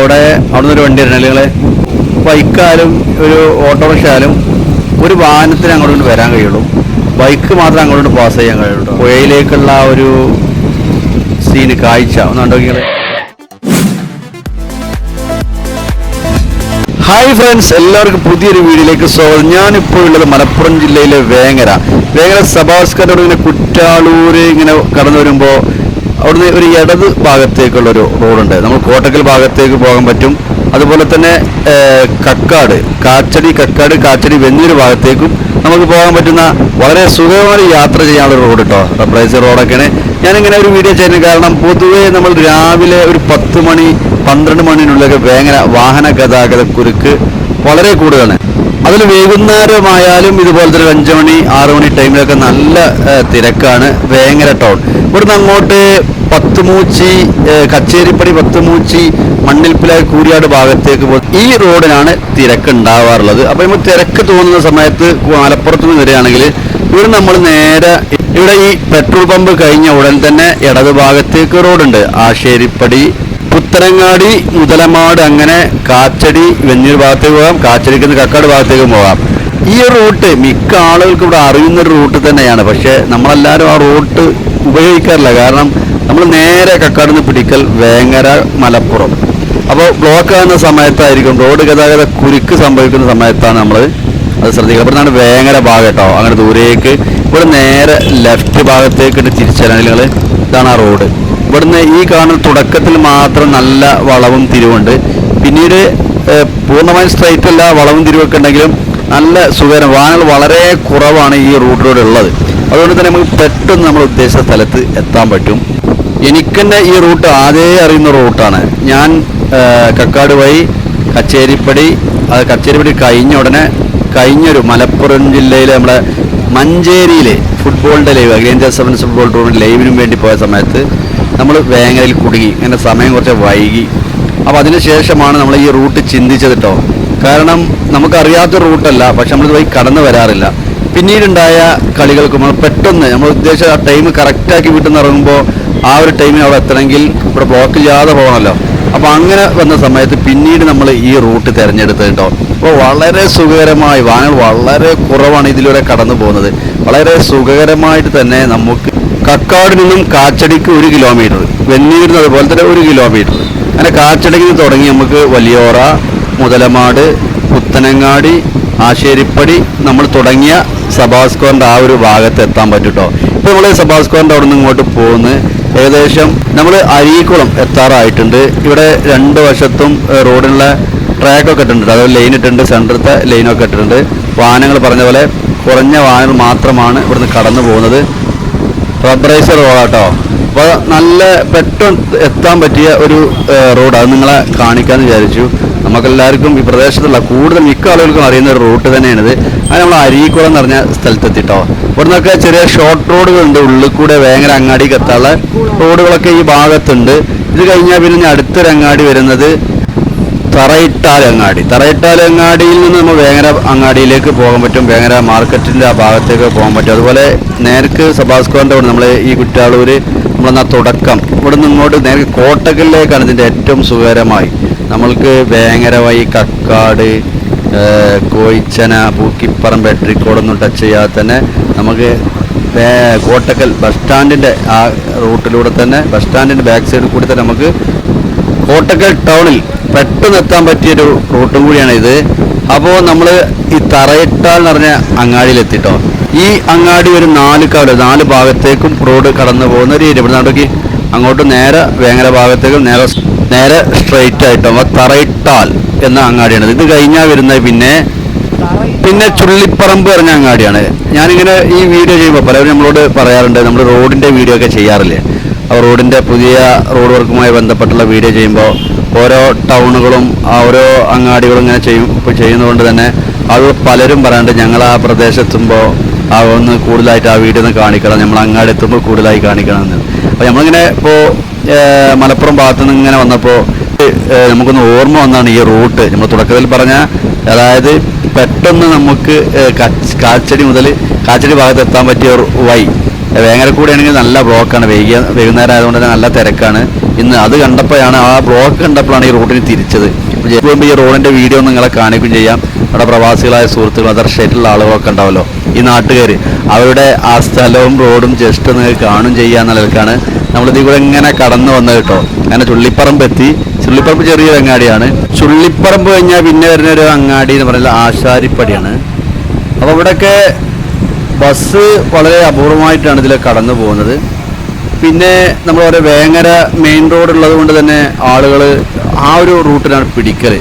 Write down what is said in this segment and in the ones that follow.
അവിടെ അവിടുന്ന് ഒരു വണ്ടി വരണം. ബൈക്കാലും ഒരു ഓട്ടോറിക്ഷ ആയാലും ഒരു വാഹനത്തിന് അങ്ങോട്ട് വരാൻ കഴിയുള്ളൂ. ബൈക്ക് മാത്രം അങ്ങോട്ട് പാസ് ചെയ്യാൻ കഴിയുള്ളൂ പുഴയിലേക്കുള്ള ഒരു സീന് കാഴ്ച ഒന്ന് കണ്ടോ നിങ്ങൾ ഹായ് ഫ്രണ്ട്സ് എല്ലാവർക്കും പുതിയൊരു വീഡിയോയിലേക്ക് സ്വാഗതം. ഞാനിപ്പോൾ ഉള്ളത് മലപ്പുറം ജില്ലയിലെ വേങ്ങര. വേങ്ങര സഭാസ്കരോട് ഇങ്ങനെ കുറ്റാളൂര് ഇങ്ങനെ കടന്നു വരുമ്പോൾ അവിടുന്ന് ഒരു ഇടത് ഭാഗത്തേക്കുള്ള ഒരു റോഡുണ്ട്. നമ്മൾ കോട്ടക്കൽ ഭാഗത്തേക്ക് പോകാൻ പറ്റും. അതുപോലെ തന്നെ കക്കാട് കാച്ചടി കക്കാട് കാച്ചടി വെന്നൂര് ഭാഗത്തേക്കും നമുക്ക് പോകാൻ പറ്റുന്ന വളരെ സുഖമായി യാത്ര ചെയ്യാനുള്ള റോഡ് കേട്ടോ റബ്രൈസ് റോഡൊക്കെയാണ്. ഞാനിങ്ങനെ ഒരു വീഡിയോ ചെയ്യുന്നത് കാരണം പൊതുവേ നമ്മൾ രാവിലെ ഒരു പത്ത് മണി പന്ത്രണ്ട് മണിനുള്ളിലൊക്കെ വേങ്ങന വാഹന ഗതാഗത കുരുക്ക് വളരെ കൂടുതലാണ്. അതിൽ വൈകുന്നേരമായാലും ഇതുപോലെ തന്നെ ഒരു അഞ്ച് മണി ആറ് മണി ടൈമിലൊക്കെ നല്ല തിരക്കാണ്. വേങ്ങര ടൗൺ. ഇവിടുന്ന് അങ്ങോട്ട് പത്തുമൂച്ചി കച്ചേരിപ്പടി പത്തുമൂച്ചി മണ്ണിൽപ്പില കൂരിയാട് ഭാഗത്തേക്ക് പോ ഈ റോഡിനാണ് തിരക്ക് ഉണ്ടാവാറുള്ളത് അപ്പോൾ നമ്മൾ തിരക്ക് തോന്നുന്ന സമയത്ത് മലപ്പുറത്ത് നിന്ന് വരികയാണെങ്കിൽ ഇവിടെ നമ്മൾ നേരെ ഇവിടെ ഈ പെട്രോൾ പമ്പ് കഴിഞ്ഞ ഉടൻ തന്നെ ഇടത് ഭാഗത്തേക്ക് റോഡുണ്ട്. ആശേരിപ്പടി പുത്തനങ്ങാടി മുതലമാട് അങ്ങനെ കാച്ചടി വെഞ്ഞൂർ ഭാഗത്തേക്ക് പോകാം കാച്ചടിക്ക് കക്കാട് ഭാഗത്തേക്ക് പോകാം. ഈ ഒരു റൂട്ട് മിക്ക ആളുകൾക്കും ഇവിടെ അറിയുന്ന ഒരു റൂട്ട് തന്നെയാണ്. പക്ഷേ നമ്മളെല്ലാവരും ആ റൂട്ട് ഉപയോഗിക്കാറില്ല. കാരണം നമ്മൾ നേരെ കക്കാട് നിന്ന് പിടിക്കൽ വേങ്ങര മലപ്പുറം. അപ്പോൾ ബ്ലോക്ക് ആകുന്ന സമയത്തായിരിക്കും റോഡ് ഗതാഗത കുരുക്ക് സംഭവിക്കുന്ന സമയത്താണ് നമ്മൾ അത് ശ്രദ്ധിക്കുക. അപ്പോൾ നമ്മുടെ വേങ്ങര ഭാഗം കേട്ടോ. അങ്ങനെ ദൂരേക്ക് ഇവിടെ നേരെ ലെഫ്റ്റ് ഭാഗത്തേക്ക് നിങ്ങൾ ഇതാണ് ആ റോഡ് ഇവിടുന്ന് ഈ കാണുന്ന തുടക്കത്തിൽ മാത്രം നല്ല വളവും തിരിവുണ്ട്. പിന്നീട് പൂർണമായും സ്ട്രൈറ്റ് അല്ല വളവും തിരിവൊക്കെ ഉണ്ടെങ്കിലും നല്ല സുഖകരം വാഹനങ്ങൾ വളരെ കുറവാണ് ഈ റൂട്ടിലൂടെ ഉള്ളത്. അതുകൊണ്ട് തന്നെ നമുക്ക് പെട്ടെന്ന് നമ്മൾ ഉദ്ദേശിച്ച സ്ഥലത്ത് എത്താൻ പറ്റും. എനിക്കെന്റെ ഈ റൂട്ട് ആദ്യമേ അറിയുന്ന റൂട്ടാണ്. ഞാൻ കക്കാട് വഴി കച്ചേരിപ്പടി അത് കച്ചേരിപ്പടി കഴിഞ്ഞ ഉടനെ കഴിഞ്ഞൊരു മലപ്പുറം ജില്ലയിലെ നമ്മുടെ മഞ്ചേരിയിലെ ഫുട്ബോളിന്റെ ലൈവ് അഖിലേന്ത്യാ സെവൻസ് ഫുട്ബോൾ ടൂർണമെന്റ് ലൈവിനും വേണ്ടി പോയ സമയത്ത് നമ്മൾ വേങ്ങലിൽ കുടുങ്ങി അങ്ങനെ സമയം കുറച്ച് വൈകി. അപ്പോൾ അതിന് ശേഷമാണ് നമ്മൾ ഈ റൂട്ട് ചിന്തിച്ചത് കേട്ടോ കാരണം നമുക്കറിയാത്ത റൂട്ടല്ല പക്ഷെ നമ്മൾ വഴി കടന്നു വരാറില്ല. പിന്നീടുണ്ടായ കളികൾക്ക് നമ്മൾ പെട്ടെന്ന് നമ്മൾ ഉദ്ദേശിച്ച ആ ടൈം കറക്റ്റാക്കി വീട്ടിൽ നിന്ന് ഇറങ്ങുമ്പോൾ ആ ഒരു ടൈമിന് അവിടെ എത്തണമെങ്കിൽ ഇവിടെ ബ്ലോക്ക് ചെയ്യാതെ പോകണമല്ലോ. അപ്പോൾ അങ്ങനെ വന്ന സമയത്ത് പിന്നീട് നമ്മൾ ഈ റൂട്ട് തിരഞ്ഞെടുത്തത് കേട്ടോ അപ്പോൾ വളരെ സുഖകരമായി വാഹനങ്ങൾ വളരെ കുറവാണ് ഇതിലൂടെ കടന്നു പോകുന്നത് വളരെ സുഖകരമായിട്ട് തന്നെ നമുക്ക് കക്കാട് നിന്നും കാച്ചടിക്ക് ഒരു കിലോമീറ്റർ വെന്നീരിന് അതുപോലെ തന്നെ ഒരു കിലോമീറ്റർ അങ്ങനെ കാച്ചടിക്ക് തുടങ്ങി നമുക്ക് വലിയോറ മുതലമാട് പുത്തനങ്ങാടി ആശേരിപ്പടി നമ്മൾ തുടങ്ങിയ സബാസ്കോറിന്റെ ആ ഒരു ഭാഗത്ത് എത്താൻ പറ്റും ഇപ്പോൾ നമ്മൾ സബാസ്കോറിന്റെ അവിടെ നിന്ന് ഇങ്ങോട്ട് പോകുന്നത് ഏകദേശം നമ്മൾ അരീക്കുളം എത്താറായിട്ടുണ്ട്. ഇവിടെ രണ്ട് വശത്തും റോഡിനുള്ള ട്രാക്കൊക്കെ ഇട്ടിട്ടുണ്ട്. അതായത് ലൈൻ ഇട്ടിട്ടുണ്ട് സെന്ററത്തെ ലൈനൊക്കെ ഇട്ടിട്ടുണ്ട്. വാഹനങ്ങൾ പറഞ്ഞ പോലെ കുറഞ്ഞ വാഹനങ്ങൾ മാത്രമാണ് ഇവിടുന്ന് കടന്നു പോകുന്നത്. റബ്ബറൈസർ റോഡാട്ടോ. അപ്പോൾ നല്ല പെട്ടെന്ന് എത്താൻ പറ്റിയ ഒരു റോഡ്. അത് നിങ്ങളെ കാണിക്കാമെന്ന് വിചാരിച്ചു. നമുക്കെല്ലാവർക്കും ഈ പ്രദേശത്തുള്ള കൂടുതൽ മിക്ക ആളുകൾക്കും അറിയുന്ന ഒരു റൂട്ട് തന്നെയാണിത്. അത് നമ്മൾ അരീക്കുളം എന്ന് പറഞ്ഞ സ്ഥലത്തെത്തിട്ടോ. ഇവിടുന്നൊക്കെ ചെറിയ ഷോർട്ട് റോഡുകളുണ്ട് ഉള്ളിൽ കൂടെ വേങ്ങര അങ്ങാടിക്ക് എത്താനുള്ള റോഡുകളൊക്കെ ഈ ഭാഗത്തുണ്ട്. ഇത് കഴിഞ്ഞാൽ പിന്നെ അടുത്തൊരു അങ്ങാടി വരുന്നത് തറയിട്ടാൽ അങ്ങാടിയിൽ നിന്ന് നമ്മൾ വേങ്ങര അങ്ങാടിയിലേക്ക് പോകാൻ പറ്റും. വേങ്ങര മാർക്കറ്റിന്റെ ആ ഭാഗത്തേക്ക് പോകാൻ പറ്റും. അതുപോലെ നേർക്ക് സബാസ്കോറിന്റെ അവിടെ നമ്മൾ ഈ കുറ്റാളൂർ നമ്മളെന്നാ തുടക്കം. ഇവിടെ നിന്ന് ഇങ്ങോട്ട് നേരെ കോട്ടക്കലിലേക്കാണ് ഇതിന്റെ ഏറ്റവും സുഖകരമായി. നമ്മൾക്ക് വേങ്ങര വഴി കക്കാട് കോയിച്ചന പൂക്കിപ്പറം ബെട്രിക്കോടൊന്നും ടച്ച് ചെയ്യാതെ തന്നെ നമുക്ക് കോട്ടക്കൽ ബസ് സ്റ്റാൻഡിന്റെ ആ റൂട്ടിലൂടെ തന്നെ ബസ് സ്റ്റാൻഡിന്റെ ബാക്ക് സൈഡിൽ കൂടി തന്നെ നമുക്ക് കോട്ടക്കൽ ടൗണിൽ പെട്ടെന്ന് എത്താൻ പറ്റിയൊരു റൂട്ടും കൂടിയാണ് ഇത് അപ്പോൾ നമ്മൾ ഈ തറയിട്ടാൽ എന്ന് പറഞ്ഞ അങ്ങാടിയിലെത്തിട്ടോ. ഈ അങ്ങാടി ഒരു നാല് കാട് നാല് ഭാഗത്തേക്കും റോഡ് കടന്നു പോകുന്ന ഒരു ഏരിയ. ഇവിടെ അങ്ങോട്ട് നേരെ വേങ്ങര ഭാഗത്തേക്കും നേരെ നേരെ സ്ട്രൈറ്റ് ആയിട്ടോ. തറയിട്ടാൽ എന്ന അങ്ങാടിയാണ്. ഇത് കഴിഞ്ഞാൽ വരുന്നത് പിന്നെ പിന്നെ ചുള്ളിപ്പറമ്പ് പറഞ്ഞ അങ്ങാടിയാണ്. ഞാനിങ്ങനെ ഈ വീഡിയോ ചെയ്യുമ്പോൾ പലരും നമ്മളോട് പറയാറുണ്ട് നമ്മൾ റോഡിന്റെ വീഡിയോ ഒക്കെ ചെയ്യാറില്ലേ? റോഡിന്റെ പുതിയ റോഡ് വർക്കുമായി ബന്ധപ്പെട്ടുള്ള വീഡിയോ ചെയ്യുമ്പോൾ ഓരോ ടൗണുകളും ഓരോ അങ്ങാടികളും ഇങ്ങനെ ചെയ്യും ഇപ്പോൾ ചെയ്യുന്നതുകൊണ്ട് തന്നെ അത് പലരും പറയാണ്ട് ഞങ്ങൾ ആ പ്രദേശത്തുമ്പോൾ ആ ഒന്ന് കൂടുതലായിട്ട് ആ വീഡിയോ ഒന്ന് കാണിക്കണം നമ്മൾ അങ്ങാടി എത്തുമ്പോൾ കൂടുതലായി കാണിക്കണം എന്ന്. അപ്പോൾ നമ്മളിങ്ങനെ ഇപ്പോൾ മലപ്പുറം ഭാഗത്തു നിന്ന് ഇങ്ങനെ വന്നപ്പോൾ നമുക്കൊന്ന് ഓർമ്മ വന്നാണ് ഈ റൂട്ട്. നമ്മൾ തുടക്കത്തിൽ പറഞ്ഞ അതായത് പെട്ടെന്ന് നമുക്ക് കാച്ചടി മുതൽ കാച്ചടി ഭാഗത്ത് എത്താൻ പറ്റിയ വഴി. വേങ്ങരക്കൂടെ ആണെങ്കിൽ നല്ല ബ്ലോക്കാണ്. വൈകിയ വൈകുന്നേരം ആയതുകൊണ്ട് തന്നെ നല്ല തിരക്കാണ്. ഇന്ന് അത് കണ്ടപ്പോഴാണ് ആ ബ്ലോക്ക് കണ്ടപ്പോഴാണ് ഈ റോഡിന് തിരിച്ചത്. ഇപ്പോൾ ഈ റോഡിന്റെ വീഡിയോ നിങ്ങളെ കാണിക്കുകയും ചെയ്യാം. നമ്മുടെ പ്രവാസികളായ സുഹൃത്തുക്കൾ അതർ സ്റ്റേറ്റിലുള്ള ആളുകളൊക്കെ ഉണ്ടാവല്ലോ ഈ നാട്ടുകാർ അവരുടെ ആ സ്ഥലവും റോഡും ജസ്റ്റ് നിങ്ങൾക്ക് കാണും എന്ന നിലക്കാണ്. നമ്മളിതിൽ കൂടെ ഇങ്ങനെ കടന്നു വന്നത് കേട്ടോ. അങ്ങനെ ചുള്ളിപ്പറമ്പ് എത്തി. ചുള്ളിപ്പറമ്പ് ചെറിയൊരു അങ്ങാടിയാണ്. ചുള്ളിപ്പറമ്പ് കഴിഞ്ഞാൽ പിന്നെ വരുന്ന ഒരു അങ്ങാടി എന്ന് പറയുന്നത് ആശാരിപ്പടിയാണ്. അപ്പോൾ ഇവിടെയൊക്കെ ബസ് വളരെ അപൂർവമായിട്ടാണ് ഇതിൽ കടന്നു പോകുന്നത്. പിന്നെ നമ്മൾ പറയാം വേങ്ങര മെയിൻ റോഡ് ഉള്ളത് കൊണ്ട് തന്നെ ആളുകൾ ആ ഒരു റൂട്ടിലാണ് പിടിക്കൽ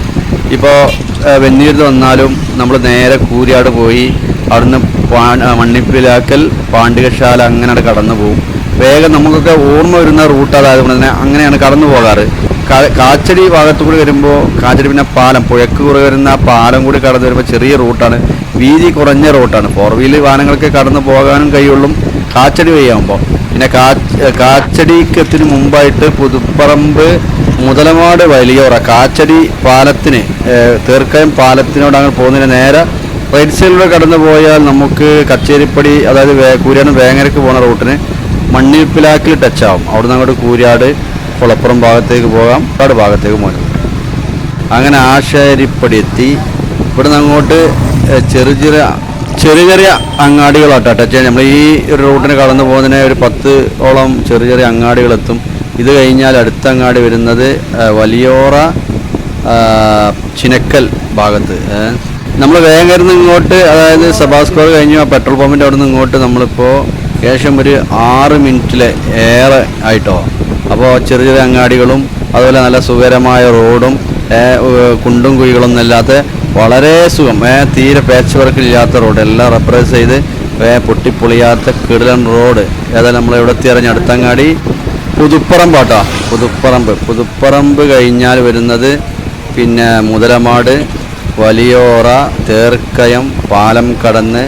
ഇപ്പോൾ വെന്നീരത്ത് വന്നാലും നമ്മൾ നേരെ കൂരിയാട് പോയി അവിടുന്ന് പാ മണ്ണിപ്പിലാക്കൽ പാണ്ഡികശാല അങ്ങനെയാണ് കടന്നു പോകും. വേഗം നമുക്കൊക്കെ ഓർമ്മ വരുന്ന റൂട്ട് അതായതുകൊണ്ട് തന്നെ അങ്ങനെയാണ് കടന്നു പോകാറ്. കാച്ചടി ഭാഗത്തു കൂടി വരുമ്പോൾ കാച്ചടി പിന്നെ പാലം പുഴക്ക് കുറേ വരുന്ന ആ പാലം കൂടി കടന്നു വരുമ്പോൾ ചെറിയ റൂട്ടാണ്. വീതി കുറഞ്ഞ റൂട്ടാണ്. ഫോർ വീലർ വാഹനങ്ങൾക്ക് കടന്നു പോകാനും കഴിയുള്ളൂ. കാച്ചടി വഴിയാകുമ്പോൾ പിന്നെ കാച്ചടിക്കത്തിന് മുമ്പായിട്ട് പുതുപ്പറമ്പ് മുതലമാട് വലിയോറ. കാച്ചടി പാലത്തിന് തീർക്കയം പാലത്തിനോട് അങ്ങനെ പോകുന്നതിന് നേരെ റൈറ്റ് സൈഡിലൂടെ കടന്നു പോയാൽ നമുക്ക് കച്ചേരിപ്പടി അതായത് വേ വേങ്ങരക്ക് പോകുന്ന റൂട്ടിന് മണ്ണിപ്പിലാക്കിൽ ടച്ചാവും അവിടുന്ന് അങ്ങോട്ട് കൂരിയാട് കുളപ്പുറം ഭാഗത്തേക്ക് പോകാം കാട് ഭാഗത്തേക്ക് പോകാം. അങ്ങനെ ആശാരിപ്പടി എത്തി ഇവിടുന്ന് അങ്ങോട്ട് ചെറു ചെറിയ ചെറിയ ചെറിയ അങ്ങാടികളാട്ടോ ടച്ച് നമ്മൾ ഈ ഒരു റൂട്ടിന് കടന്നു പോകുന്നതിന് ഒരു പത്ത് ഓളം ചെറിയ ചെറിയ അങ്ങാടികളെത്തും. ഇത് കഴിഞ്ഞാൽ അടുത്ത അങ്ങാടി വരുന്നത് വലിയോറ ചിനക്കൽ ഭാഗത്ത് നമ്മൾ വേഗം ഇങ്ങോട്ട് അതായത് സബാസ്കോർ കഴിഞ്ഞു ആ പെട്രോൾ പമ്പിന്റെ അവിടെ നിന്ന് ഇങ്ങോട്ട് നമ്മളിപ്പോൾ ഏകദേശം ഒരു ആറ് മിനിറ്റിലെ ഏറെ ആയിട്ടോ. അപ്പോൾ ചെറിയ ചെറിയ അങ്ങാടികളും അതുപോലെ നല്ല സുഖകരമായ റോഡും കുണ്ടും കുഴികളൊന്നും ഇല്ലാത്ത വളരെ സുഖം. തീരെ പേച്ച് വർക്കില്ലാത്ത റോഡ്. എല്ലാം റെപ്രസ് ചെയ്ത് പൊട്ടിപ്പൊളിയാത്ത കിടലൻ റോഡ്. ഏതായാലും നമ്മൾ ഇവിടെ എത്തിയറിഞ്ഞ അടുത്തങ്ങാടി പുതുപ്പറമ്പ് കേട്ടോ പുതുപ്പറമ്പ്. പുതുപ്പറമ്പ് കഴിഞ്ഞാൽ വരുന്നത് പിന്നെ മുതലമാട് വലിയോറ തേർക്കയം പാലം കടന്ന്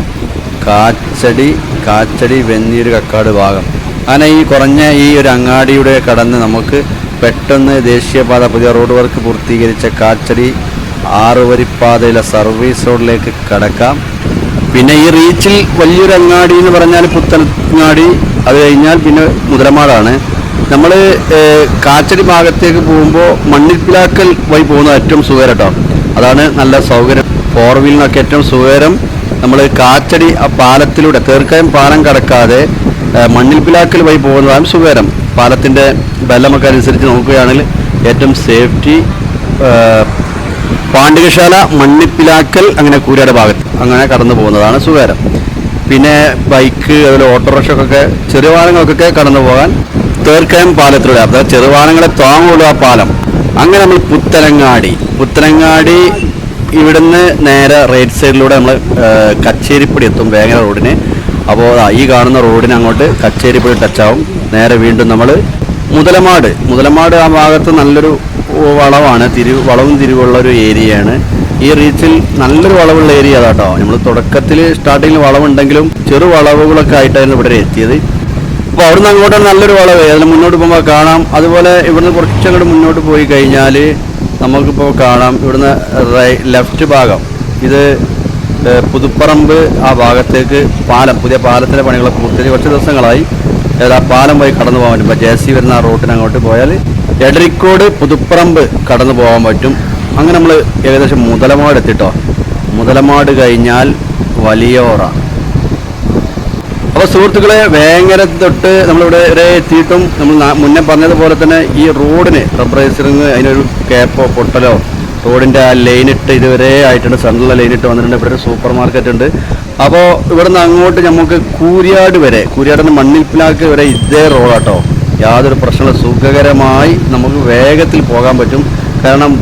കാച്ചടി കാച്ചടി വെന്നീര് കക്കാട് ഭാഗം. അങ്ങനെ ഈ കുറഞ്ഞ ഈ ഒരു അങ്ങാടിയുടെ കടന്ന് നമുക്ക് പെട്ടെന്ന് ദേശീയപാത പുതിയ റോഡ് വർക്ക് പൂർത്തീകരിച്ച കാച്ചടി ആറുവരിപ്പാതയിലെ സർവീസ് റോഡിലേക്ക് കടക്കാം. പിന്നെ ഈ റീച്ചിൽ വലിയൊരു അങ്ങാടി എന്ന് പറഞ്ഞാൽ പുത്തനങ്ങാടി അത് കഴിഞ്ഞാൽ പിന്നെ മുതലമാടാണ്. നമ്മൾ കാച്ചടി ഭാഗത്തേക്ക് പോകുമ്പോൾ മണ്ണിപ്പിലാക്കൽ വഴി പോകുന്നത് ഏറ്റവും സുഖകരം കേട്ടോ അതാണ് നല്ല സൗകര്യം. ഫോർ വീലിനൊക്കെ ഏറ്റവും സുഖകരം. നമ്മൾ കാച്ചടി ആ പാലത്തിലൂടെ തീർക്കായും പാലം കടക്കാതെ ഏഹ്, മണ്ണിൽപ്പിലാക്കൽ വഴി പോകുന്നതാണ് സുഖകരം. പാലത്തിന്റെ ബലമൊക്കെ അനുസരിച്ച് നോക്കുകയാണെങ്കിൽ ഏറ്റവും സേഫ്റ്റി പാണ്ഡികശാല മണ്ണിപ്പിലാക്കൽ അങ്ങനെ കൂരയുടെ ഭാഗത്ത് അങ്ങനെ കടന്നു പോകുന്നതാണ് സുഖകരം. പിന്നെ ബൈക്ക് അതുപോലെ ഓട്ടോറിക്ഷക്കൊക്കെ ചെറിയ വാഹനങ്ങൾക്കൊക്കെ കടന്നു പോകാൻ തീർക്കയം പാലത്തിലൂടെ അതായത് ചെറുവാഹനങ്ങളെ താങ്ങുള്ള ആ പാലം. അങ്ങനെ നമ്മൾ പുത്തനങ്ങാടി പുത്തനങ്ങാടി ഇവിടുന്ന് നേരെ റൈറ്റ് സൈഡിലൂടെ നമ്മൾ കച്ചേരിപ്പടി എത്തും വേങ്ങര റോഡിന്. അപ്പോൾ ഈ കാണുന്ന റോഡിന് അങ്ങോട്ട് കച്ചേരി ടച്ച് ആവും. നേരെ വീണ്ടും നമ്മൾ മുതലമാട്. മുതലമാട് ആ ഭാഗത്ത് നല്ലൊരു വളവാണ്. തിരിവ് വളവും തിരിവുള്ള ഒരു ഏരിയയാണ്. ഈ റീച്ചിൽ നല്ലൊരു വളവുള്ള ഏരിയ അതാട്ടോ. നമ്മൾ തുടക്കത്തിൽ സ്റ്റാർട്ടിങ്ങിൽ വളവുണ്ടെങ്കിലും ചെറു വളവുകളൊക്കെ ആയിട്ടായിരുന്നു ഇവിടെ എത്തിയത്. അപ്പോൾ അവിടുന്ന് അങ്ങോട്ട് നല്ലൊരു വളവ്. അതിന് മുന്നോട്ട് പോകുമ്പോൾ കാണാം. അതുപോലെ ഇവിടുന്ന് കുറച്ചങ്ങോട്ട് മുന്നോട്ട് പോയി കഴിഞ്ഞാൽ നമുക്കിപ്പോൾ കാണാം. ഇവിടുന്ന് ലെഫ്റ്റ് ഭാഗം. ഇത് പുതുപ്പറമ്പ് ആ ഭാഗത്തേക്ക് പാലം പുതിയ പാലത്തിന്റെ പണികളൊക്കെ പൂർത്തിയായി കുറച്ച് ദിവസങ്ങളായി. ഏതാ പാലം പോയി കടന്നു പോകാൻ പറ്റും. ഇപ്പോൾ ജെ സി വരുന്ന ആ റോട്ടിന് അങ്ങോട്ട് പോയാൽ എടരിക്കോട് പുതുപ്പറമ്പ് കടന്നു പോകാൻ പറ്റും. അങ്ങനെ നമ്മൾ ഏകദേശം മുതലമാട് എത്തിട്ടോ? മുതലമാട് കഴിഞ്ഞാൽ വലിയോറ അപ്പോൾ സുഹൃത്തുക്കളെ വേങ്ങര തൊട്ട് നമ്മളിവിടെ വരെ എത്തിയിട്ടും നമ്മൾ മുന്നേ പറഞ്ഞതുപോലെ തന്നെ ഈ റോഡിന് റബ്ബറൈസറിങ് അതിനൊരു കേപ്പോ പൊട്ടലോ റോഡിന്റെ ആ ലൈനിട്ട് ഇതുവരെ ആയിട്ടുണ്ട്. സെൻട്രലിലെ ലൈനിട്ട് വന്നിട്ടുണ്ട്. ഇവിടെ ഒരു സൂപ്പർ മാർക്കറ്റ് ഉണ്ട്. അപ്പോൾ ഇവിടുന്ന് അങ്ങോട്ട് നമുക്ക് കൂരിയാട് വരെ കൂരിയാടിന് മണ്ണിൽപ്പിലാക്ക് വരെ ഇതേ റോഡാട്ടോ യാതൊരു പ്രശ്നമില്ല സുഖകരമായി നമുക്ക് വേഗത്തിൽ പോകാൻ പറ്റും. കാരണം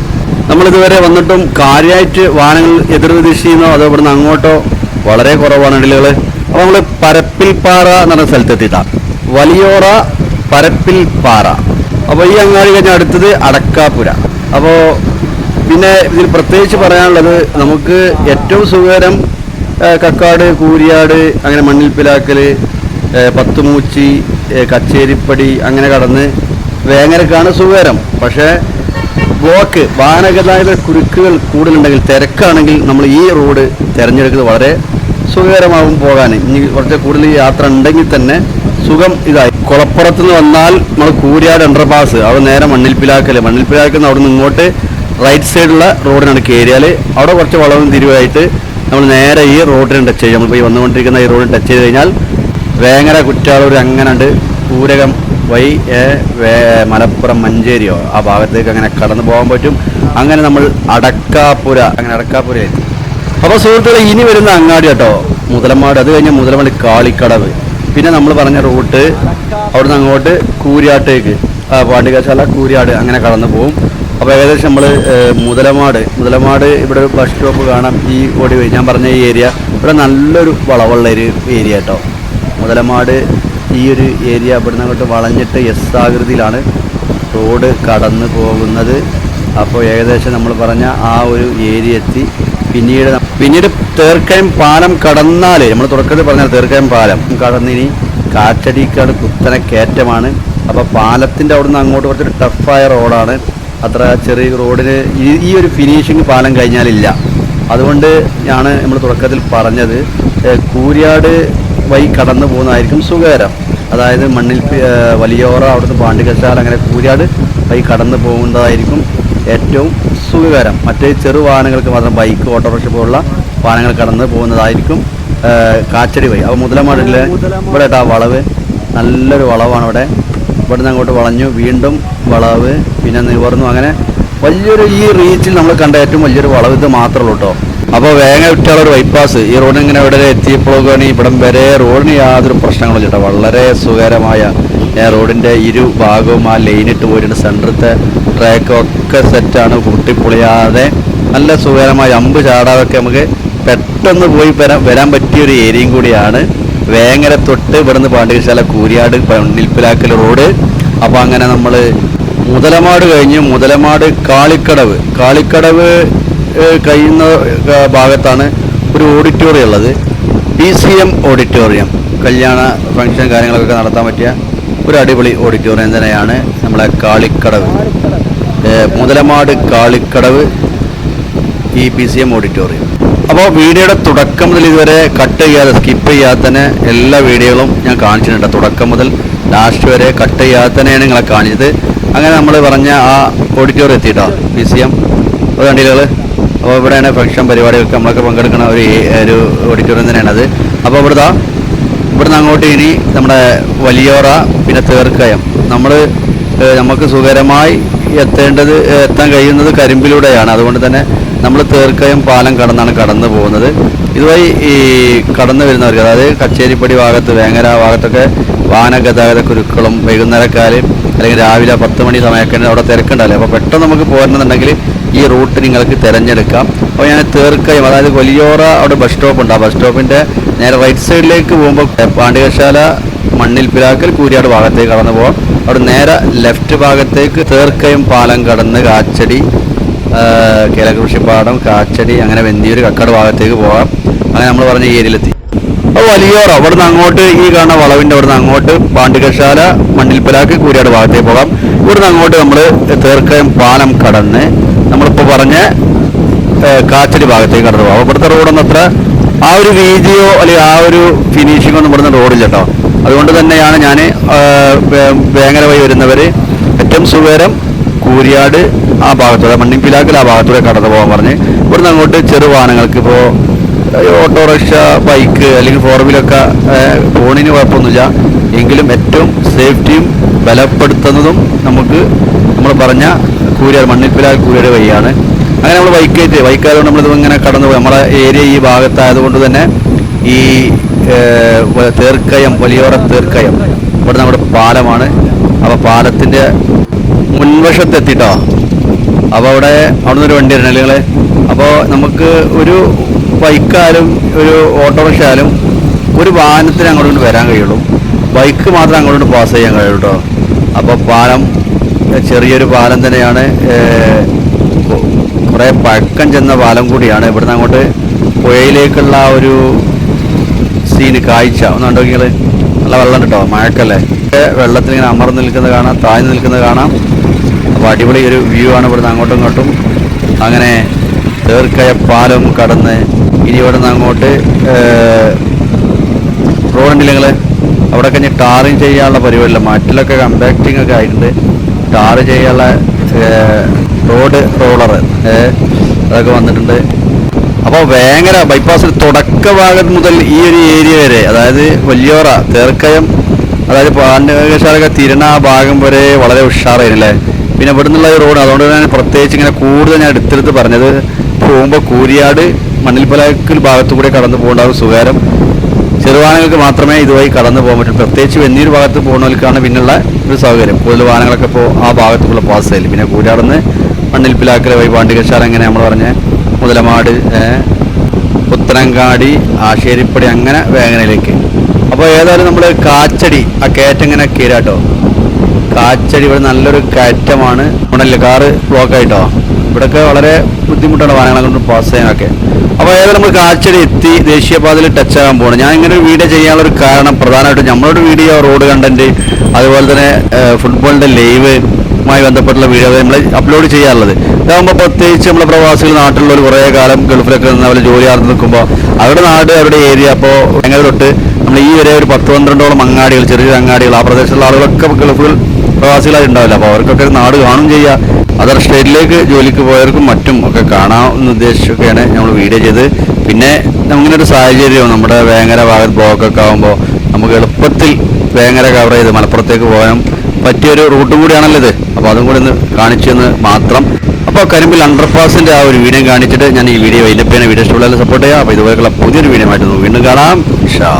നമ്മളിതുവരെ വന്നിട്ടും കാര്യമായിട്ട് വാഹനങ്ങൾ എതിർദിശയെന്നോ അതോ ഇവിടുന്ന് അങ്ങോട്ടോ വളരെ കുറവാണ് ഇടലുകൾ അപ്പോൾ നമ്മൾ പരപ്പിൽപ്പാറ എന്ന് പറഞ്ഞ സ്ഥലത്തെത്തിയിട്ടാണ് വലിയോറ പരപ്പിൽപ്പാറ. അപ്പോൾ ഈ അങ്ങാടി കഴിഞ്ഞ അടുത്തത് അടക്കാപ്പുര. അപ്പോൾ പിന്നെ ഇതിൽ പ്രത്യേകിച്ച് പറയാനുള്ളത് നമുക്ക് ഏറ്റവും സുഖകരം കക്കാട് കൂരിയാട് അങ്ങനെ മണ്ണിൽപ്പിലാക്കൽ പത്തുമൂച്ചി കച്ചേരിപ്പടി അങ്ങനെ കടന്ന് വേങ്ങരക്കാണ് സുഖകരം. പക്ഷേ ബ്ലോക്ക് വാഹനഗതാഗത കുരുക്കുകൾ കൂടുതലുണ്ടെങ്കിൽ തിരക്കാണെങ്കിൽ നമ്മൾ ഈ റോഡ് തിരഞ്ഞെടുക്കുന്നത് വളരെ സുഖകരമാകും പോകാൻ. ഇനി കുറച്ച് കൂടുതൽ യാത്ര ഉണ്ടെങ്കിൽ തന്നെ സുഖം ഇതായി. കുളപ്പുറത്ത് നിന്ന് വന്നാൽ നമ്മൾ കൂരിയാട് അണ്ടർപാസ് അവിടെ നേരെ മണ്ണിൽപ്പിലാക്കൽ. മണ്ണിൽപ്പിലാക്കുന്ന അവിടെ നിന്ന് ഇങ്ങോട്ട് റൈറ്റ് സൈഡുള്ള റോഡിനാണ് കയറിയാൽ അവിടെ കുറച്ച് വളവും തിരിവായിട്ട് നമ്മൾ നേരെ ഈ റോഡിന് ടച്ച് ചെയ്യും നമ്മളിപ്പോൾ ഈ വന്നുകൊണ്ടിരിക്കുന്ന ഈ റോഡിന് ടച്ച് ചെയ്ത് കഴിഞ്ഞാൽ വേങ്ങര കുറ്റാളൂർ അങ്ങനെ ഉണ്ട് പൂരകം വൈ എ മലപ്പുറം മഞ്ചേരിയോ ആ ഭാഗത്തേക്ക് അങ്ങനെ കടന്നു പോകാൻ പറ്റും. അങ്ങനെ നമ്മൾ അടക്കാപ്പുര അങ്ങനെ അടക്കാപ്പുര എത്തി അപ്പോൾ സുഹൃത്തുക്കളെ ഇനി വരുന്ന അങ്ങാടി കേട്ടോ മുതലമാട് അത് കഴിഞ്ഞ് മുതലമാട് കാളിക്കടവ്. പിന്നെ നമ്മൾ പറഞ്ഞ റൂട്ട് അവിടുന്ന് അങ്ങോട്ട് കൂരിയാട്ടേക്ക് പാണ്ടികശാല കൂരിയാട് അങ്ങനെ കടന്നു പോകും അപ്പോൾ ഏകദേശം നമ്മൾ മുതലമാട് മുതലമാട് ഇവിടെ ഒരു ബസ് സ്റ്റോപ്പ് കാണാം. ഈ ഓടി ഞാൻ പറഞ്ഞ ഈ ഏരിയ ഇവിടെ നല്ലൊരു വളവുള്ള ഒരു ഏരിയ കേട്ടോ മുതലമാട് ഈ ഒരു ഏരിയ ഇവിടുന്ന് അങ്ങോട്ട് വളഞ്ഞിട്ട് എസ് ആകൃതിയിലാണ് റോഡ് കടന്നു പോകുന്നത്. അപ്പോൾ ഏകദേശം നമ്മൾ പറഞ്ഞ ആ ഒരു ഏരിയ എത്തി. പിന്നീട് പിന്നീട് തേർക്കയം പാലം കടന്നാൽ നമ്മൾ തുടക്കത്തിൽ പറഞ്ഞ തേർക്കയം പാലം കടന്നിനി കാറ്റടിക്കാട് കുത്തനെ കയറ്റമാണ്. അപ്പോൾ പാലത്തിന്റെ അവിടുന്ന് അങ്ങോട്ട് കുറച്ചൊരു ടഫായ റോഡാണ് അത്ര ചെറിയ റോഡിന് ഈ ഈ ഒരു ഫിനിഷിങ് പാലം കഴിഞ്ഞാലില്ല. അതുകൊണ്ട് ഞാൻ നമ്മൾ തുടക്കത്തിൽ പറഞ്ഞത് കൂരിയാട് വഴി കടന്നു പോകുന്നതായിരിക്കും സുഖകരം. അതായത് മണ്ണിൽ വലിയോറ അവിടുന്ന് പാണ്ഡികശാല അങ്ങനെ കൂരിയാട് വഴി കടന്നു പോകുന്നതായിരിക്കും ഏറ്റവും സുഖകരം. മറ്റേ ചെറു വാഹനങ്ങൾക്ക് മാത്രം ബൈക്ക് ഓട്ടോറിക്ഷ പോലുള്ള വാഹനങ്ങൾ കടന്നു പോകുന്നതായിരിക്കും കാച്ചടി വഴി. അപ്പോൾ മുതലമാടില്ലേ ഇവിടെ ആ വളവ് നല്ലൊരു വളവാണ് ഇവിടെ ഇവിടുന്ന് അങ്ങോട്ട് വളഞ്ഞു വീണ്ടും വളവ് പിന്നെ നിവർന്നു. അങ്ങനെ വലിയൊരു ഈ റീച്ചിൽ നമ്മൾ കണ്ട ഏറ്റവും വലിയൊരു വളവ് ഇത് മാത്രമേ ഉള്ളൂ കേട്ടോ അപ്പോൾ വേഗം വിട്ടുള്ള ഒരു ബൈപ്പാസ് ഈ റോഡ് ഇങ്ങനെ ഇവിടെ എത്തിയപ്പോഴാണ് ഇവിടം വരെ റോഡിന് യാതൊരു പ്രശ്നങ്ങളും ചേട്ടാ വളരെ സുഖകരമായ റോഡിന്റെ ഇരു ഭാഗവും ആ ലൈനിട്ട് പോയിട്ടുണ്ട് സെന്ററത്തെ ട്രാക്ക് ഒക്കെ സെറ്റാണ് പൊട്ടിപ്പൊളിയാതെ നല്ല സുഖകരമായ അമ്പ് ചാടാതൊക്കെ നമുക്ക് പെട്ടെന്ന് പോയി വരാൻ വരാൻ പറ്റിയ ഒരു ഏരിയയും കൂടിയാണ്. വേങ്ങര തൊട്ട് ഇവിടുന്ന് പാണ്ഡ്യശാല കൂരിയാട് നിൽപ്പിലാക്കൽ റോഡ്. അപ്പോൾ അങ്ങനെ നമ്മൾ മുതലമാട് കഴിഞ്ഞ് മുതലമാട് കാളിക്കടവ്. കാളിക്കടവ് കഴിയുന്ന ഭാഗത്താണ് ഒരു ഓഡിറ്റോറിയം ഉള്ളത്. P C M auditorium. കല്യാണ ഫംഗ്ഷൻ കാര്യങ്ങളൊക്കെ നടത്താൻ പറ്റിയ ഒരു അടിപൊളി ഓഡിറ്റോറിയം തന്നെയാണ് നമ്മളെ കാളിക്കടവ്. മുതലമാട് കാളിക്കടവ് ഈ പി സി എം ഓഡിറ്റോറിയം. അപ്പോൾ വീഡിയോയുടെ തുടക്കം മുതൽ ഇതുവരെ കട്ട് ചെയ്യാതെ സ്കിപ്പ് ചെയ്യാതെ തന്നെ എല്ലാ വീഡിയോകളും ഞാൻ കാണിച്ചിട്ടുണ്ട് തുടക്കം മുതൽ ലാസ്റ്റ് വരെ കട്ട് ചെയ്യാതെ തന്നെയാണ് നിങ്ങളെ കാണിച്ചത്. അങ്ങനെ നമ്മൾ പറഞ്ഞ ആ ഓഡിറ്റോറിയം എത്തിയിട്ടോ പി സി എം അത് കണ്ടില്ലേ അപ്പോൾ ഇവിടെയാണ് ഫംഗ്ഷൻ പരിപാടികൾക്ക് നമ്മളൊക്കെ പങ്കെടുക്കുന്ന ഒരു ഒരു ഓഡിറ്റോറിയം തന്നെയാണ് അത്. അപ്പോൾ ഇവിടുത്തെ ഇവിടുന്ന് അങ്ങോട്ട് ഇനി നമ്മുടെ വലിയോറ പിന്നെ തേർക്കയം. നമ്മൾ നമുക്ക് സുഖകരമായി എത്തേണ്ടത് എത്താൻ കഴിയുന്നത് കരിമ്പിലൂടെയാണ്. അതുകൊണ്ട് തന്നെ നമ്മൾ തേർക്കയം പാലം കടന്നാണ് കടന്നു പോകുന്നത്. ഇതുവഴി ഈ കടന്നു വരുന്നവർക്ക് അതായത് കച്ചേരിപ്പടി ഭാഗത്ത് വേങ്ങര ഭാഗത്തൊക്കെ വാഹന ഗതാഗത കുരുക്കളും വൈകുന്നേരക്കാൽ അല്ലെങ്കിൽ രാവിലെ പത്ത് മണി സമയമൊക്കെ അവിടെ തിരക്കുണ്ടല്ലേ അപ്പോൾ പെട്ടെന്ന് നമുക്ക് പോരണമെന്നുണ്ടെങ്കിൽ ഈ റൂട്ട് നിങ്ങൾക്ക് തിരഞ്ഞെടുക്കാം. അപ്പോൾ ഞാൻ തേർക്കയം അതായത് വലിയോറ അവിടെ ബസ് സ്റ്റോപ്പ് ഉണ്ട്. ആ ബസ് സ്റ്റോപ്പിന്റെ നേരെ റൈറ്റ് സൈഡിലേക്ക് പോകുമ്പോൾ പാണ്ഡ്യശാല മണ്ണിൽ പിലാക്കൽ കൂരിയാട് ഭാഗത്തേക്ക് കടന്നു പോകാം അവിടെ നേരെ ലെഫ്റ്റ് ഭാഗത്തേക്ക് തേർക്കയം പാലം കടന്ന് കാച്ചടി കേരകൃഷിപ്പാടം കാച്ചടി അങ്ങനെ വെന്തിയൂർ കക്കാട് ഭാഗത്തേക്ക് പോകാം. അങ്ങനെ നമ്മൾ പറഞ്ഞ ഏരിയയിലെത്തി. അപ്പോൾ വലിയോറ. അവിടുന്ന് അങ്ങോട്ട് ഈ കാണുന്ന വളവിന്റെ അവിടുന്ന് അങ്ങോട്ട് പാണ്ഡികശാല മണ്ണിൽപ്പലാക്ക് കൂരിയാട് ഭാഗത്തേക്ക് പോകാം. ഇവിടുന്ന് അങ്ങോട്ട് നമ്മൾ തേർക്കയം പാലം കടന്ന് നമ്മളിപ്പോൾ പറഞ്ഞ കാച്ചടി ഭാഗത്തേക്ക് കടന്നു പോകാം. ഇവിടുത്തെ റോഡൊന്നും അത്ര ആ ഒരു വീതിയോ അല്ലെങ്കിൽ ആ ഒരു ഫിനിഷിംഗ് ഒന്നും ഇവിടുന്ന് റോഡില്ല കേട്ടോ. അതുകൊണ്ട് തന്നെയാണ് ഞാൻ വേങ്ങര വഴി വരുന്നവർ ഏറ്റവും സുഖകരം കൂരിയാട് ആ ഭാഗത്തൂടെ മണ്ണിപ്പിലാക്കൽ ആ ഭാഗത്തൂടെ കടന്നു പോകാൻ പറഞ്ഞ് ഇവിടുന്ന് അങ്ങോട്ട് ചെറു വാഹനങ്ങൾക്ക് ഇപ്പോൾ ഓട്ടോറിക്ഷ ബൈക്ക് അല്ലെങ്കിൽ ഫോർ വീലൊക്കെ ഫോണിന് കുഴപ്പമൊന്നുമില്ല. എങ്കിലും ഏറ്റവും സേഫ്റ്റിയും ബലപ്പെടുത്തുന്നതും നമുക്ക് നമ്മൾ പറഞ്ഞ കൂരിയാട് മണ്ണിപ്പിലാൽ കൂരിയാട് വഴിയാണ്. അങ്ങനെ നമ്മൾ ബൈക്കായിട്ട് ബൈക്കായതുകൊണ്ട് നമ്മളിത് ഇങ്ങനെ കടന്നു പോയി. നമ്മുടെ ഏരിയ ഈ ഭാഗത്തായതുകൊണ്ട് തന്നെ ഈ തീർക്കയം വലിയോറ തേർക്കയം ഇവിടെ നമ്മുടെ പാലമാണ്. അപ്പോൾ പാലത്തിന്റെ മുൻവശത്തെത്തിട്ടോ? അപ്പോൾ അവിടെ അവിടെ ഒരു വണ്ടി വരണം അല്ലെങ്കിൽ അപ്പോൾ നമുക്ക് ഒരു ബൈക്കായാലും ഒരു ഓട്ടോറിക്ഷ ആയാലും ഒരു വാഹനത്തിന് അങ്ങോട്ട് വരാൻ കഴിയുള്ളൂ. ബൈക്ക് മാത്രം അങ്ങോട്ട് പാസ് ചെയ്യാൻ കഴിയുള്ളൂ കേട്ടോ. അപ്പോൾ പാലം ചെറിയൊരു പാലം തന്നെയാണ് കുറേ പഴക്കം ചെന്ന പാലം കൂടിയാണ്. ഇവിടുന്ന് അങ്ങോട്ട് പുഴയിലേക്കുള്ള ഒരു സീന് കാഴ്ച. ഒന്ന് കണ്ടോ നല്ല വെള്ളം കേട്ടോ മഴക്കല്ലേ വെള്ളത്തിൽ ഇങ്ങനെ അമർന്ന് നിൽക്കുന്നത് കാണാം താഴ്ന്നു നിൽക്കുന്നത് കാണാം. അപ്പോൾ അടിപൊളി ഒരു വ്യൂ ആണ് ഇവിടുന്ന് അങ്ങോട്ടും ഇങ്ങോട്ടും. അങ്ങനെ തേർക്കയ പാലം കടന്ന് ഇനി ഇവിടുന്ന് അങ്ങോട്ട് റോഡുണ്ട് നിങ്ങൾ അവിടെ കഴിഞ്ഞ് ടാറിങ് ചെയ്യാനുള്ള പരിപാടിയില്ല. മറ്റിലൊക്കെ കമ്പാക്റ്റിംഗ് ഒക്കെ ആയിട്ടുണ്ട്. ടാറ് ചെയ്യാനുള്ള റോഡ് റോളർ അതൊക്കെ വന്നിട്ടുണ്ട്. അപ്പോൾ വേങ്ങര ബൈപ്പാസിൽ തുടക്ക ഭാഗം മുതൽ ഈ ഒരു ഏരിയ വരെ അതായത് വലിയോറ തേർക്കയം അതായത് പാണ്ഡ്യശാലൊക്കെ തിരുണ ഭാഗം വരെ വളരെ ഉഷാറായിരുന്നല്ലേ പിന്നെ ഇവിടെ നിന്നുള്ള റോഡ് അതുകൊണ്ട് ഞാൻ പ്രത്യേകിച്ച് ഇങ്ങനെ കൂടുതൽ ഞാൻ എടുത്തെടുത്ത് പറഞ്ഞത് പോകുമ്പോൾ കൂരിയാട് മണ്ണിൽപ്പലക്കിൽ ഭാഗത്തു കൂടെ കടന്നു പോകേണ്ടാവും സുഖകരം ചെറുവാഹനങ്ങൾക്ക് മാത്രമേ ഇതുവഴി കടന്നു പോകാൻ പറ്റൂ. പ്രത്യേകിച്ച് വെന്നീർ ഭാഗത്ത് പോകുന്നവർക്കാണ് പിന്നുള്ള ഒരു സൗകര്യം. കൂടുതൽ വാഹനങ്ങളൊക്കെ ഇപ്പോൾ ആ ഭാഗത്തുള്ള പാസ് ചെയ്യില്ല പിന്നെ കൂരാടുന്ന് മണ്ണിൽപ്പിലാക്കൽ വഴി അങ്ങനെ നമ്മൾ പറഞ്ഞ മുതലമാട് പുത്തനങ്കാടി ആശേരിപ്പടി അങ്ങനെ വേങ്ങനയിലേക്ക്. അപ്പോൾ ഏതായാലും നമ്മൾ കാച്ചടി ആ കയറ്റങ്ങനെ കീരാട്ടോ കാച്ചടി ഇവിടെ നല്ലൊരു കയറ്റമാണ്. ഉണ്ടല്ലേ? കാറ് ബ്ലോക്ക് ആയിട്ടോ? ഇവിടെയൊക്കെ വളരെ ബുദ്ധിമുട്ടാണ് വാഹനങ്ങളെ കൊണ്ട് പാസ് ചെയ്യാനൊക്കെ. അപ്പോൾ ഏതായാലും നമ്മൾ കാച്ചടി എത്തി ദേശീയപാതയിൽ ടച്ച് ആകാൻ പോകണം ഞാൻ ഇങ്ങനെ ഒരു വീഡിയോ ചെയ്യാനുള്ള ഒരു കാരണം പ്രധാനമായിട്ടും നമ്മളൊരു വീഡിയോ റോഡ് കണ്ടന്റ് അതുപോലെ തന്നെ ഫുട്ബോളിന്റെ ലൈവ് മായി ബന്ധപ്പെട്ടുള്ള വീഡിയോ നമ്മൾ അപ്ലോഡ് ചെയ്യാറുള്ളത്. ഇതാകുമ്പോൾ പ്രത്യേകിച്ച് നമ്മളെ പ്രവാസികൾ നാട്ടിലുള്ള ഒരു കുറേ കാലം ഗൾഫിലൊക്കെ നിന്ന് അവർ ജോലി ആർന്ന് നിൽക്കുമ്പോൾ അവരുടെ നാട് അവരുടെ ഏരിയ അപ്പോൾ എങ്ങനെ തൊട്ട് നമ്മൾ ഈ വരെ ഒരു പത്ത് പന്ത്രണ്ടോളം അങ്ങാടികൾ ചെറിയ അങ്ങാടികൾ ആ പ്രദേശത്തുള്ള ആളുകളൊക്കെ ഗൾഫിൽ പ്രവാസികളായി ഉണ്ടാവില്ല. അപ്പോൾ അവർക്കൊക്കെ നാട് കാണും ചെയ്യുക അതർ സ്റ്റേറ്റിലേക്ക് ജോലിക്ക് പോയവർക്കും മറ്റും ഒക്കെ കാണാമെന്ന് ഉദ്ദേശിച്ചൊക്കെയാണ് നമ്മൾ വീഡിയോ ചെയ്ത് പിന്നെ അങ്ങനെ ഒരു സാഹചര്യം നമ്മുടെ വേങ്ങര ഭാഗത്ത് ബ്ലോക്കൊക്കെ ആകുമ്പോൾ നമുക്ക് എളുപ്പത്തിൽ വേങ്ങര കവർ ചെയ്ത് മലപ്പുറത്തേക്ക് പോകാൻ പറ്റിയൊരു റൂട്ടും കൂടിയാണല്ലോ ഇത്. അപ്പോൾ അതും കൂടി ഒന്ന് കാണിച്ചെന്ന് മാത്രം. അപ്പോൾ കരിമ്പിൽ അണ്ടർപാസിന്റെ ആ ഒരു വീഡിയോ കാണിച്ചിട്ട് ഞാൻ ഈ വീഡിയോ വൈലപ്പിയാണ് വീഡിയോ ഇഷ്ടമുള്ള സപ്പോർട്ട് ചെയ്യാം. അപ്പോൾ ഇതുപോലെയുള്ള പുതിയൊരു വീഡിയോ ആയിട്ട് വീണ്ടും കാണാം. അള്ളാ.